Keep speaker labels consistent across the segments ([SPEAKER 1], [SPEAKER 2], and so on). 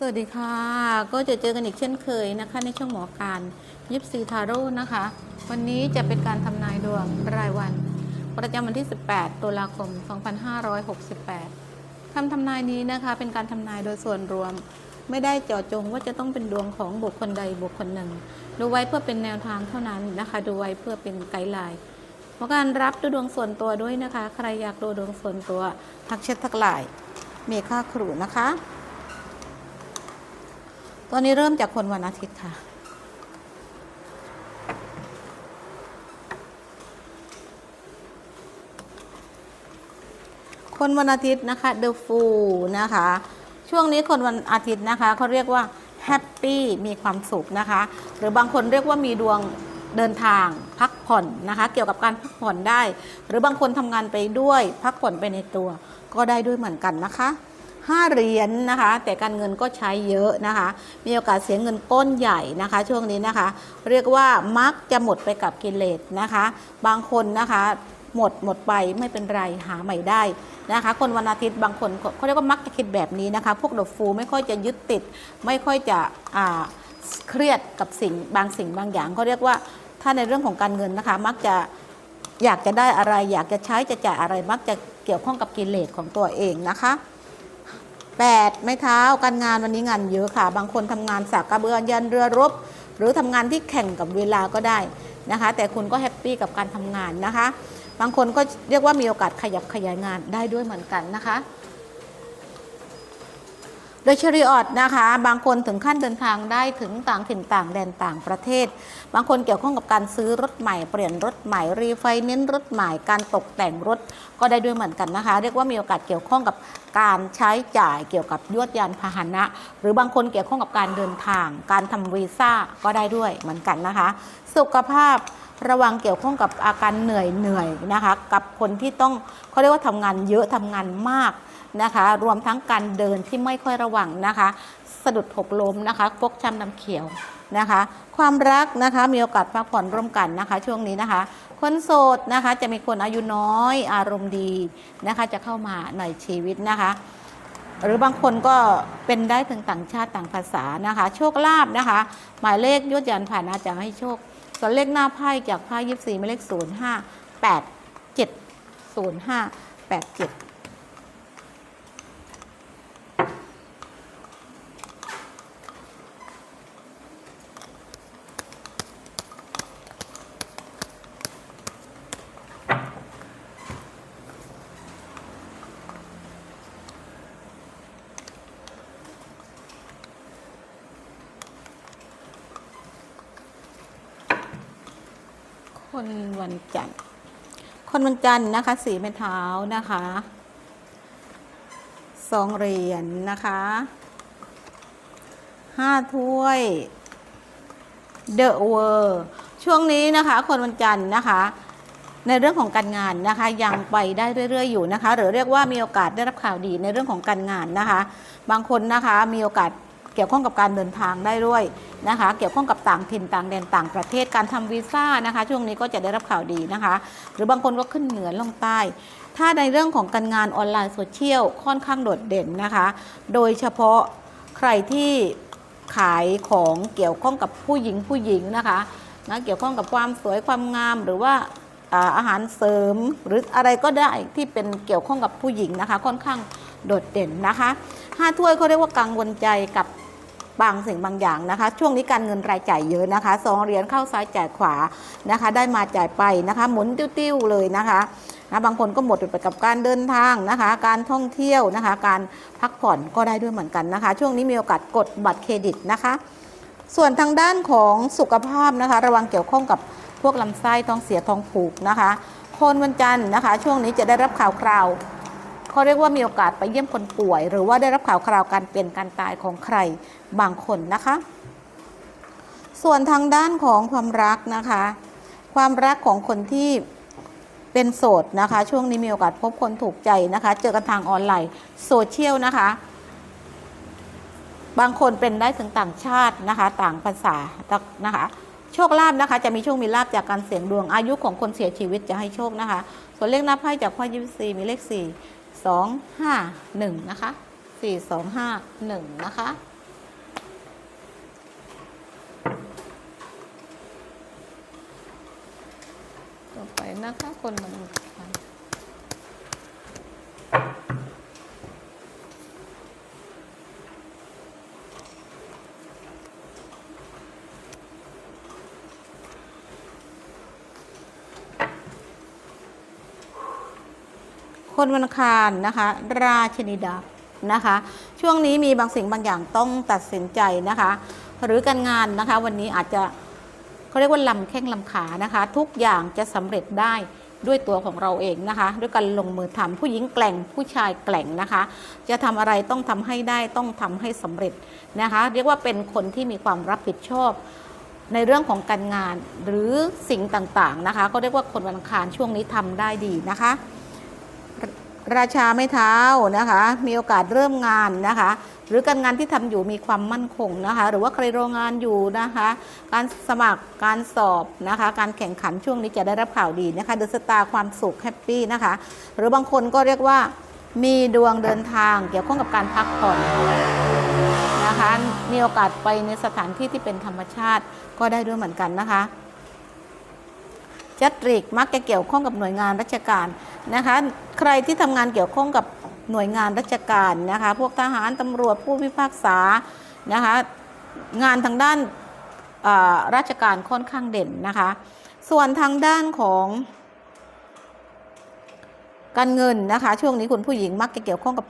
[SPEAKER 1] สวัสดีค่ะ ก็จะเจอกันอีกเช่นเคยนะคะ ในช่องหมอการยิปซีทาโร่นะคะ วันนี้จะเป็นการทำนายดวงรายวัน ประจำวันที่ 18ตุลาคม 2568คำทำนายนี้นะคะ เป็นการทำนายโดยส่วนรวม ไม่ได้เจาะจงว่าจะต้องเป็นดวงของบุคคลใดบุคคลหนึ่ง ดูไว้เพื่อเป็นแนวทางเท่านั้นนะคะ ดูไว้เพื่อเป็นไกด์ไลน์เพราะการรับดูดวงส่วนตัวด้วยนะคะ ใครอยากดูดวงส่วนตัวทักเช็ดทักไลน์มีค่าครูนะคะ ตอนนี้เริ่มจากคนวันอาทิตย์ค่ะ คนวันอาทิตย์นะคะ The Fool นะคะ ช่วงนี้คนวันอาทิตย์นะคะเขาเรียกว่าแฮปปี้มีความสุขนะคะ หรือบางคนเรียกว่ามีดวงเดินทางพักผ่อนนะคะ เกี่ยวกับการพักผ่อนได้ หรือบางคนทำงานไปด้วยพักผ่อนไปในตัว ก็ได้ด้วยเหมือนกันนะคะ ห้าเหรียญนะคะ แต่การเงินก็ใช้เยอะนะคะ มีโอกาสเสียเงินก้นใหญ่นะคะ ช่วงนี้นะคะ เรียกว่ามักจะหมดไปกับกิเลสนะคะ บางคนนะคะหมดหมดไปไม่เป็นไรหาใหม่ได้นะคะ คนวันอาทิตย์บางคนเขาเรียกว่ามักจะคิดแบบนี้นะคะ พวกดอกฟูไม่ค่อยจะยึดติด ไม่ค่อยจะเครียดกับสิ่งบางสิ่งบางอย่างเขาเรียกว่าถ้าในเรื่องของการเงินนะคะ มักจะอยากจะได้อะไร อยากจะใช้จะจ่ายอะไรมักจะเกี่ยวข้องกับกิเลสของตัวเองนะคะ 8 ไม้เท้าการงานวันนี้งานเยอะค่ะ บางคนทำงานสากกระเบือยันเรือรบ หรือทำงานที่แข่งกับเวลาก็ได้นะคะ แต่คุณก็แฮปปี้กับการทำงานนะคะ บางคนก็เรียกว่ามีโอกาสขยับขยายงานได้ด้วยเหมือนกันนะคะ โดยเชริออดนะคะ บางคนถึงขั้นเดินทางได้ถึงต่างถิ่นต่างแดนต่างประเทศ บางคนเกี่ยวข้องกับการซื้อรถใหม่เปลี่ยนรถใหม่รีไฟแนนรถใหม่การตกแต่งรถก็ได้ด้วยเหมือนกันนะคะ เรียกว่ามีโอกาสเกี่ยวข้องกับการใช้จ่ายเกี่ยวกับยวดยานพาหนะ หรือบางคนเกี่ยวข้องกับการเดินทาง การทำวีซ่าก็ได้ด้วยเหมือนกันนะคะ สุขภาพระวังเกี่ยวข้องกับอาการเหนื่อยเหนื่อยนะคะ กับคนที่ต้องเขาเรียกว่าทำงานเยอะทำงานมาก นะคะ รวมทั้งการเดินที่ไม่ค่อยระวังนะคะ สะดุดหกล้มนะคะฟกช้ำน้ำเขียวนะคะ ความรักนะคะมีโอกาสพักผ่อนร่วมกันนะคะ ช่วงนี้นะคะ คนโสดนะคะจะมีคนอายุน้อยอารมณ์ดีนะคะ จะเข้ามาในชีวิตนะคะหรือบางคนก็เป็นได้ถึงต่างชาติต่างภาษานะคะ โชคลาภนะคะ หมายเลขยุดยันผ่านอาจะให้โชคส่วนเลขหน้าไพ่จากไพ่ยิบสี่หมายเลขศูนย์ห้าแปดเจ็ดศูนย์ห้าแปดเจ็ด คนวันจันทร์ คนวันจันทร์นะคะสีไม้เท้านะคะสองเหรียญนะคะห้าถ้วยเดอะเวอร์ช่วงนี้นะคะ คนวันจันทร์นะคะ ในเรื่องของการงานนะคะ ยังไปได้เรื่อย ๆ อยู่นะคะ หรือเรียกว่ามีโอกาสได้รับข่าวดีในเรื่องของการงานนะคะ บางคนนะคะมีโอกาส เกี่ยวข้องกับการเดินทางได้ด้วยนะคะ เกี่ยวข้องกับต่างถิ่นต่างแดนต่างประเทศการทำวีซ่านะคะ ช่วงนี้ก็จะได้รับข่าวดีนะคะ หรือบางคนก็ขึ้นเหนือลงใต้ ถ้าในเรื่องของการงานออนไลน์โซเชียลค่อนข้างโดดเด่นนะคะ โดยเฉพาะใครที่ขายของเกี่ยวข้องกับผู้หญิงผู้หญิงนะคะนะเกี่ยวข้องกับความสวยความงามหรือว่าอ่าอาหารเสริมหรืออะไรก็ได้ที่เป็นเกี่ยวข้องกับผู้หญิงนะคะ ค่อนข้างโดดเด่นนะคะห้าถ้วยเขาเรียกว่ากังวลใจกับ บางสิ่งบางอย่างนะคะ ช่วงนี้การเงินรายจ่ายเยอะนะคะสองเหรียญเข้าซ้ายจ่ายขวานะคะ ได้มาจ่ายไปนะคะ หมุนติ้วๆเลยนะคะนะบางคนก็หมดไปกับการเดินทางนะคะ การท่องเที่ยวนะคะ การพักผ่อนก็ได้ด้วยเหมือนกันนะคะ ช่วงนี้มีโอกาสกดบัตรเครดิตนะคะ ส่วนทางด้านของสุขภาพนะคะ ระวังเกี่ยวข้องกับพวกลำไส้ท้องเสียท้องผูกนะคะ คนวันจันทร์นะคะ ช่วงนี้จะได้รับข่าวคราว เขาเรียกว่ามีโอกาสไปเยี่ยมคนป่วย หรือว่าได้รับข่าวคราวการเปลี่ยนการตายของใครบางคนนะคะ ส่วนทางด้านของความรักนะคะ ความรักของคนที่เป็นโสดนะคะ ช่วงนี้มีโอกาสพบคนถูกใจนะคะ เจอกันทางออนไลน์โซเชียลนะคะบางคนเป็นได้ถึงต่างชาตินะคะ ต่างภาษานะคะ โชคลาภนะคะ จะมีโชคมีลาภจากการเสี่ยงดวงอายุของคนเสียชีวิตจะให้โชคนะคะ ส่วนเลขหน้าไพ่จากไพ่ยิปซีมีเลขสี่ 425 1 นะคะ 425 1 นะคะ ต่อไปนะคะคนละหนึ่งครั้ง คนวันอังคารนะคะ ราชนิดาบนะคะ ช่วงนี้มีบางสิ่งบางอย่างต้องตัดสินใจนะคะ หรือการงานนะคะ วันนี้อาจจะเขาเรียกว่าลำแข้งลำขานะคะ ทุกอย่างจะสำเร็จได้ด้วยตัวของเราเองนะคะ ด้วยการลงมือทำผู้หญิงแกล่งผู้ชายแกล่งนะคะ จะทำอะไรต้องทำให้ได้ต้องทำให้สำเร็จนะคะ เรียกว่าเป็นคนที่มีความรับผิดชอบในเรื่องของการงานหรือสิ่งต่างๆนะคะ ก็เรียกว่าคนวันอังคารช่วงนี้ทำได้ดีนะคะ ราชาไม่เท้านะคะ มีโอกาสเริ่มงานนะคะ หรือการงานที่ทำอยู่มีความมั่นคงนะคะ หรือว่าใครโรงงานอยู่นะคะ การสมัครการสอบนะคะ การแข่งขันช่วงนี้จะได้รับข่าวดีนะคะเดอะสตาร์ความสุขแฮปปี้นะคะ หรือบางคนก็เรียกว่ามีดวงเดินทางเกี่ยวข้องกับการพักผ่อนนะคะ มีโอกาสไปในสถานที่ที่เป็นธรรมชาติก็ได้ด้วยเหมือนกันนะคะ จัตริกมักจะเกี่ยวข้องกับหน่วยงานราชการนะคะ ใครที่ทำงานเกี่ยวข้องกับหน่วยงานราชการนะคะ พวกทหารตำรวจผู้พิพากษานะคะ งานทางด้านราชการค่อนข้างเด่นนะคะ ส่วนทางด้านของการเงินนะคะ ช่วงนี้คุณผู้หญิงมักจะเกี่ยวข้องกับ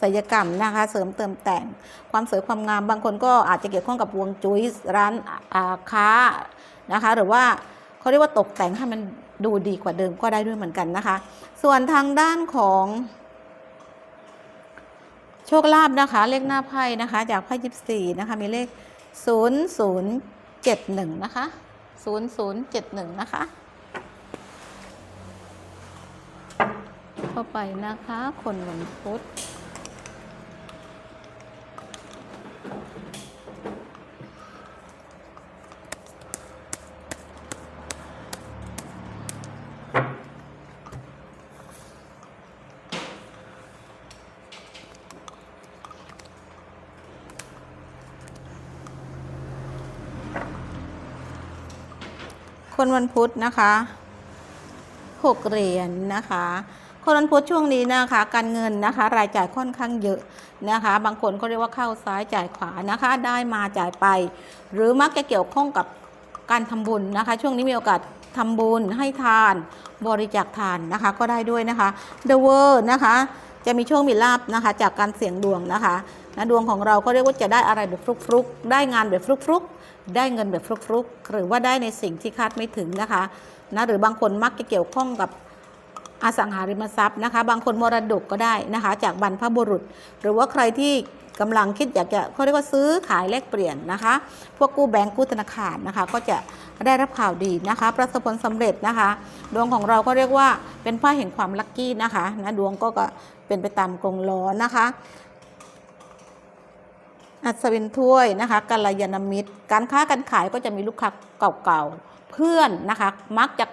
[SPEAKER 1] ศิลปกรรมนะคะเสริมเติมแต่งความสวยความงามบางคนก็อาจจะเกี่ยวข้องกับวงจุ้ยร้านอาค้านะคะ หรือว่า เขาเรียกว่าตกแต่งให้มันดูดีกว่าเดิมก็ได้ด้วยเหมือนกันนะคะ ส่วนทางด้านของโชคลาภนะคะ เลขหน้าไพ่นะคะ จากไพ่ยิบสี่นะคะ มีเลข0071นะคะ0071นะคะ เข้าไปนะคะ คนวันพุธ คนวันพุธนะคะหกเหรียญนะคะ คนวันพุธช่วงนี้นะคะการเงินนะคะ รายจ่ายค่อนข้างเยอะนะคะ บางคนก็เรียกว่าเข้าซ้ายจ่ายขวานะคะ ได้มาจ่ายไป หรือมักจะเกี่ยวข้องกับการทำบุญนะคะ ช่วงนี้มีโอกาสทำบุญให้ทานบริจาคทานนะคะ ก็ได้ด้วยนะคะ The World นะคะ จะมีโชคมีลาบนะคะ จากการเสี่ยงดวงนะคะ นะดวงของเราก็เรียกว่าจะได้อะไรแบบฟลุกๆ ได้งานแบบฟลุกๆ ได้เงินแบบฟลุกๆ หรือว่าได้ในสิ่งที่คาดไม่ถึงนะคะนะหรือบางคนมักจะเกี่ยวข้องกับอสังหาริมทรัพย์นะคะ บางคนมรดกก็ได้นะคะ จากบรรพบุรุษ หรือว่าใครที่กำลังคิดอยากจะเขาเรียกว่าซื้อขายแลกเปลี่ยนนะคะ พวกกู้แบงก์กู้ธนาคารนะคะ ก็จะได้รับข่าวดีนะคะ ประสบผลสำเร็จนะคะ ดวงของเราก็เรียกว่าเป็นผ้าแห่งความลัคกี้นะคะนะดวงก็เป็นไปตามกรงล้อนะคะ อัศวินถ้วยนะคะกัลยาณมิตร การค้าการขายก็จะมีลูกค้าเก่าๆ เพื่อนนะคะมักจะ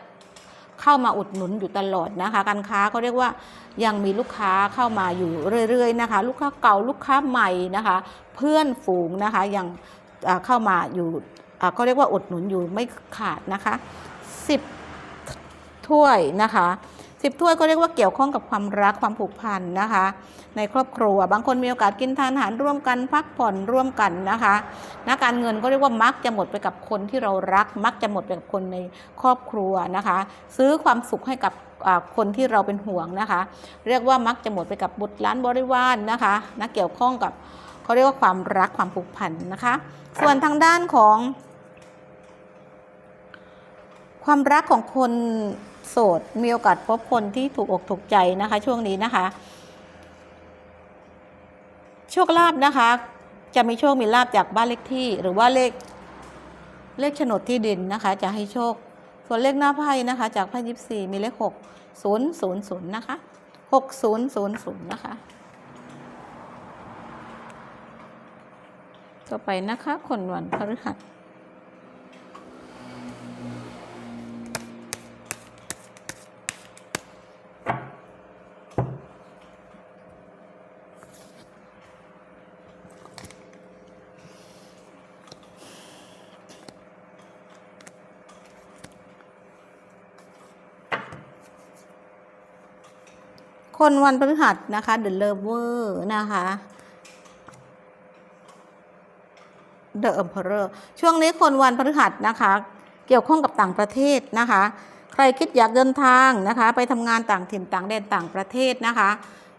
[SPEAKER 1] เข้ามาอุดหนุนอยู่ตลอดนะคะ การค้าเขาเรียกว่ายังมีลูกค้าเข้ามาอยู่เรื่อยๆนะคะ ลูกค้าเก่าลูกค้าใหม่นะคะ เพื่อนฝูงนะคะยังเข้ามาอยู่อ่าก็เรียกว่าอุดหนุนอยู่ไม่ขาดนะคะสิบถ้วยนะคะ สิบถ้วยก็เรียกว่าเกี่ยวข้องกับความรักความผูกพันนะคะ ในครอบครัวบางคนมีโอกาสกินทานอาหารร่วมกันพักผ่อนร่วมกันนะคะนะการเงินก็เรียกว่ามักจะหมดไปกับคนที่เรารัก มักจะหมดไปกับคนในครอบครัวนะคะ ซื้อความสุขให้กับคนที่เราเป็นห่วงนะคะ เรียกว่ามักจะหมดไปกับบุตรล้านบริวารนนะคะนะเกี่ยวข้องกับเขาเรียกว่าความรักความผูกพันนะคะ ส่วนทางด้านของ ความรักของคน โสด มีโอกาสพบคนที่ถูกอกถูกใจนะคะ ช่วงนี้นะคะ โชคลาภนะคะ จะมีโชคมีลาภจากบ้านเลขที่ หรือว่าเลขเลขโฉนดที่ดินนะคะ จะให้โชค ส่วนเลขหน้าไพ่นะคะ จากไพ่ยิปซีมีเลขหกศูนย์ศูนย์ศูนย์นะคะหกศูนย์ศูนย์ศูนย์นะคะ ต่อไปนะคะ คนวันพฤหัส คนวันพฤหัสนะคะเดอะเลเวอร์นะคะเดอะเอ็มเพอร์ช่วงนี้คนวันพฤหัสนะคะ เกี่ยวข้องกับต่างประเทศนะคะ ใครคิดอยากเดินทางนะคะ ไปทำงานต่างถิ่นต่างแดนต่างประเทศนะคะ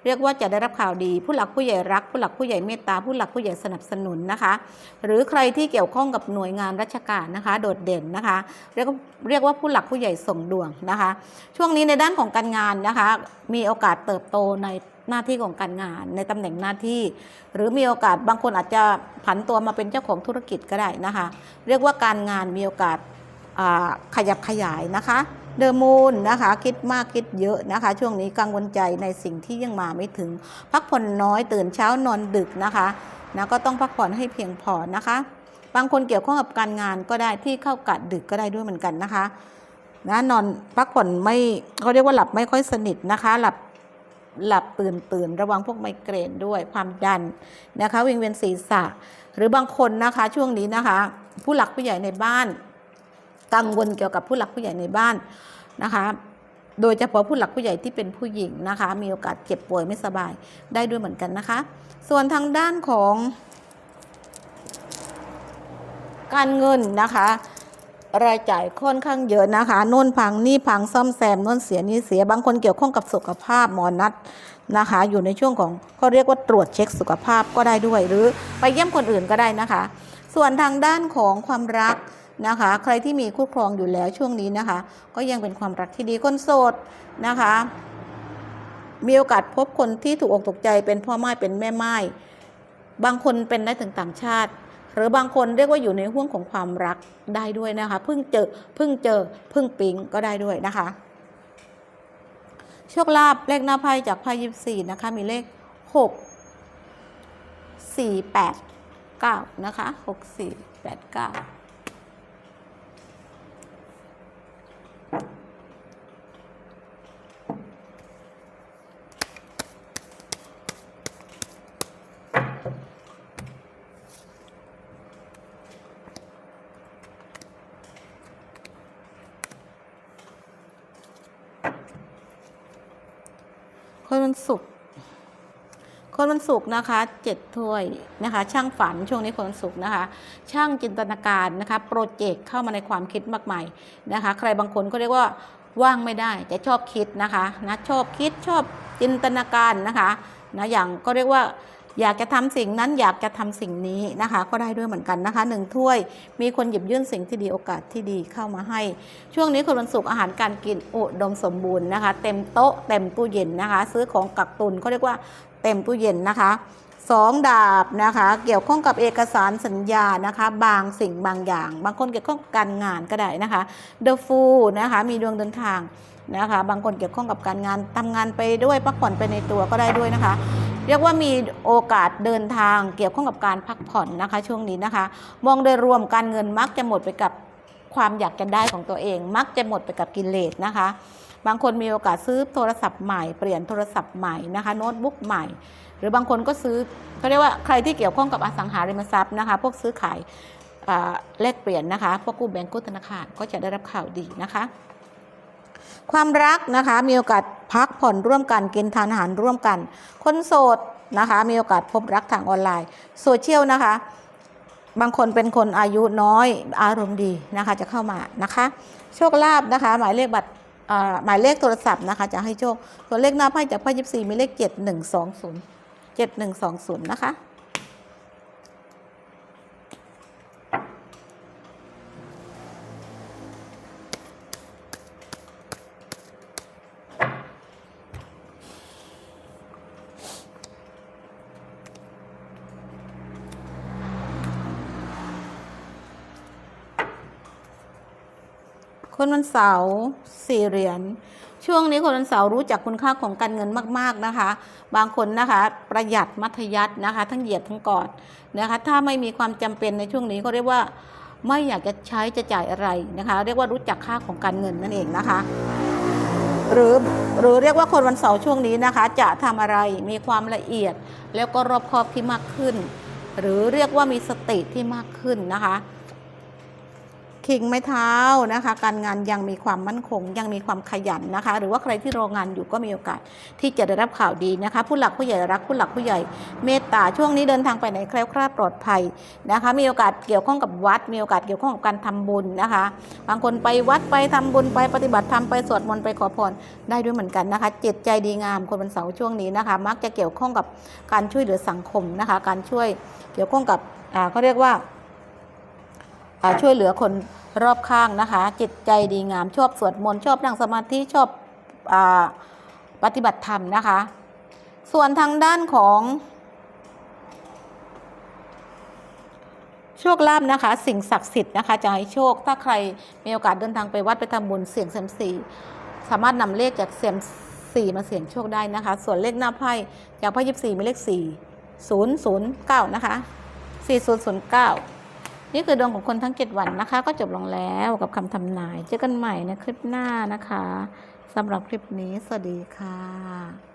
[SPEAKER 1] เรียกว่าจะได้รับข่าวดี ผู้หลักผู้ใหญ่รัก ผู้หลักผู้ใหญ่เมตตาผู้หลักผู้ใหญ่สนับสนุนนะคะ หรือใครที่เกี่ยวข้องกับหน่วยงานราชการนะคะ โดดเด่นนะคะ เรียกว่าเรียกว่าผู้หลักผู้ใหญ่ส่งดวงนะคะ ช่วงนี้ในด้านของการงานนะคะ มีโอกาสเติบโตในหน้าที่ของการงานในตำแหน่งหน้าที่ หรือมีโอกาสบางคนอาจจะผันตัวมาเป็นเจ้าของธุรกิจก็ได้นะคะ เรียกว่าการงานมีโอกาสขยับขยายนะคะ เดอมูนนะคะคิดมากคิดเยอะนะคะ ช่วงนี้กังวลใจในสิ่งที่ยังมาไม่ถึง พักผ่อนน้อยตื่นเช้านอนดึกนะคะนะก็ต้องพักผ่อนให้เพียงพอนะคะ บางคนเกี่ยวข้องกับการงานก็ได้ที่เข้ากะดึกก็ได้ด้วยเหมือนกันนะคะนะนอนพักผ่อนไม่เขาเรียกว่าหลับไม่ค่อยสนิทนะคะ หลับหลับตื่นตื่นระวังพวกไมเกรนด้วยความดันนะคะวิงเวียนศีรษะ หรือบางคนนะคะช่วงนี้นะคะ ผู้หลักผู้ใหญ่ในบ้าน กังวลเกี่ยวกับผู้หลักผู้ใหญ่ในบ้านนะคะ โดยเฉพาะผู้หลักผู้ใหญ่ที่เป็นผู้หญิงนะคะ มีโอกาสเจ็บป่วยไม่สบายได้ด้วยเหมือนกันนะคะ ส่วนทางด้านของการเงินนะคะ รายจ่ายค่อนข้างเยอะนะคะโน่นพังนี่พังซ่อมแซมโน่นเสียนี่เสียบางคนเกี่ยวข้องกับสุขภาพหมอนัดนะคะ อยู่ในช่วงของเขาเรียกว่าตรวจเช็คสุขภาพก็ได้ด้วยหรือไปเยี่ยมคนอื่นก็ได้นะคะ ส่วนทางด้านของความรัก นะคะ ใครที่มีคู่ครองอยู่แล้วช่วงนี้นะคะ ก็ยังเป็นความรักที่ดีคนโสดนะคะ มีโอกาสพบคนที่ถูกอกถูกใจเป็นพ่อไม้เป็นแม่ไม้บางคนเป็นได้ถึงต่างชาติ หรือบางคนเรียกว่าอยู่ในห่วงของความรักได้ด้วยนะคะเพิ่งเจอเพิ่งเจอเพิ่งปิ๊งก็ได้ด้วยนะคะโชคลาภเลขหน้าไพ่จากไพ่ยิบสี่นะคะมีเลขหกสี่แปดเก้านะคะหกสี่แปดเก้า คนวันศุกร์คนวันศุกร์นะคะเจ็ดถ้วยนะคะ ช่างฝันช่วงนี้คนวันศุกร์นะคะ ช่างจินตนาการนะคะโปรเจกต์เข้ามาในความคิดมากมายนะคะ ใครบางคนก็เรียกว่าว่างไม่ได้จะชอบคิดนะคะนะชอบคิดชอบจินตนาการนะคะนะอย่างก็เรียกว่า อยากจะทำสิ่งนั้นอยากจะทำสิ่งนี้นะคะ ก็ได้ด้วยเหมือนกันนะคะหนึ่งถ้วย มีคนหยิบยื่นสิ่งที่ดีโอกาสที่ดีเข้ามาให้ ช่วงนี้คนวันศุกร์อาหารการกินอุดมสมบูรณ์นะคะ เต็มโต๊ะเต็มตู้เย็นนะคะ ซื้อของกักตุนเขาเรียกว่าเต็มตู้เย็นนะคะสองดาบนะคะเกี่ยวข้องกับเอกสารสัญญานะคะ บางสิ่งบางอย่าง บางคนเกี่ยวข้องกับการงานก็ได้นะคะ The Fool นะคะมีดวงเดินทางนะคะ บางคนเกี่ยวข้องกับการงานทำงานไปด้วยพักผ่อนไปในตัวก็ได้ด้วยนะคะ เรียกว่ามีโอกาสเดินทางเกี่ยวข้องกับการพักผ่อนนะคะ ช่วงนี้นะคะ มองโดยรวมการเงินมักจะหมดไปกับความอยากจะได้ของตัวเอง มักจะหมดไปกับกิเลสนะคะ บางคนมีโอกาสซื้อโทรศัพท์ใหม่เปลี่ยนโทรศัพท์ใหม่นะคะโน้ตบุ๊กใหม่ หรือบางคนก็ซื้อเขาเรียกว่าใครที่เกี่ยวข้องกับอสังหาริมทรัพย์นะคะ พวกซื้อขายแลกเปลี่ยนนะคะ พวกกู้แบงก์กู้ธนาคารก็จะได้รับข่าวดีนะคะ ความรักนะคะมีโอกาสพักผ่อนร่วมกันกินทานอาหารร่วมกัน คนโสดนะคะมีโอกาสพบรักทางออนไลน์โซเชียลนะคะ บางคนเป็นคนอายุน้อยอารมณ์ดีนะคะจะเข้ามานะคะ โชคลาภนะคะ หมายเลขบัตรอ่าหมายเลขโทรศัพท์นะคะจะให้โชค ตัวเลขหน้าไพ่จากไพ่ยิบสี่มีเลขเจ็ดหนึ่งสองศูนย์เจ็ดหนึ่งสองศูนย์นะคะ คนวันเสาร์สี่เหรียญช่วงนี้คนวันเสาร์รู้จักคุณค่าของการเงินมาก ๆนะคะ บางคนนะคะ ประหยัดมัธยัตินะคะ ทั้งเหยียดทั้งกอดนะคะ ถ้าไม่มีความจำเป็นในช่วงนี้ก็เรียกว่าไม่อยากจะใช้จะจ่ายอะไรนะคะ เรียกว่ารู้จักค่าของการเงินนั่นเองนะคะ หรือหรือเรียกว่าคนวันเสาร์ช่วงนี้นะคะ จะทำอะไรมีความละเอียดแล้วก็รอบคอบที่มากขึ้น หรือเรียกว่ามีสติที่มากขึ้นนะคะ คิงไม้เท้านะคะ การงานยังมีความมั่นคง ยังมีความขยันนะคะ หรือว่าใครที่รองานอยู่ก็มีโอกาสที่จะได้รับข่าวดีนะคะ ผู้หลักผู้ใหญ่รักผู้หลักผู้ใหญ่ เมตตาช่วงนี้เดินทางไปไหนแคล้วคลาดปลอดภัยนะคะ มีโอกาสเกี่ยวข้องกับวัด มีโอกาสเกี่ยวข้องกับการทำบุญนะคะ บางคนไปวัดไปทำบุญไปปฏิบัติธรรมไปสวดมนต์ไปขอพรได้ด้วยเหมือนกันนะคะจิตใจดีงามคนวันเสาร์ช่วงนี้นะคะ มักจะเกี่ยวข้องกับการช่วยเหลือสังคมนะคะ การช่วยเกี่ยวข้องกับเขาเรียกว่า ช่วยเหลือคนรอบข้างนะคะ จิตใจดีงามชอบสวดมนต์ชอบนั่งสมาธิชอบอาปฏิบัติธรรมนะคะ ส่วนทางด้านของโชคลาภนะคะ สิ่งศักดิ์สิทธิ์นะคะจะให้โชค ถ้าใครมีโอกาสเดินทางไปวัดไปทำบุญเสี่ยงเซยมซีสามารถนำเลขจากเซยมซีมาเสี่ยงโชคได้นะคะ ส่วนเลขหน้าไพ่จากไพ่ยิบสี่มีเลขสี่ศูนย์ศูนย์เก้านะคะสี่ศูนย์ศูนย์เก้า นี่คือดวงของคนทั้งเจ็ดวันนะคะ ก็จบลงแล้วกับคำทำนาย เจอกันใหม่ในคลิปหน้านะคะสำหรับคลิปนี้ สวัสดีค่ะ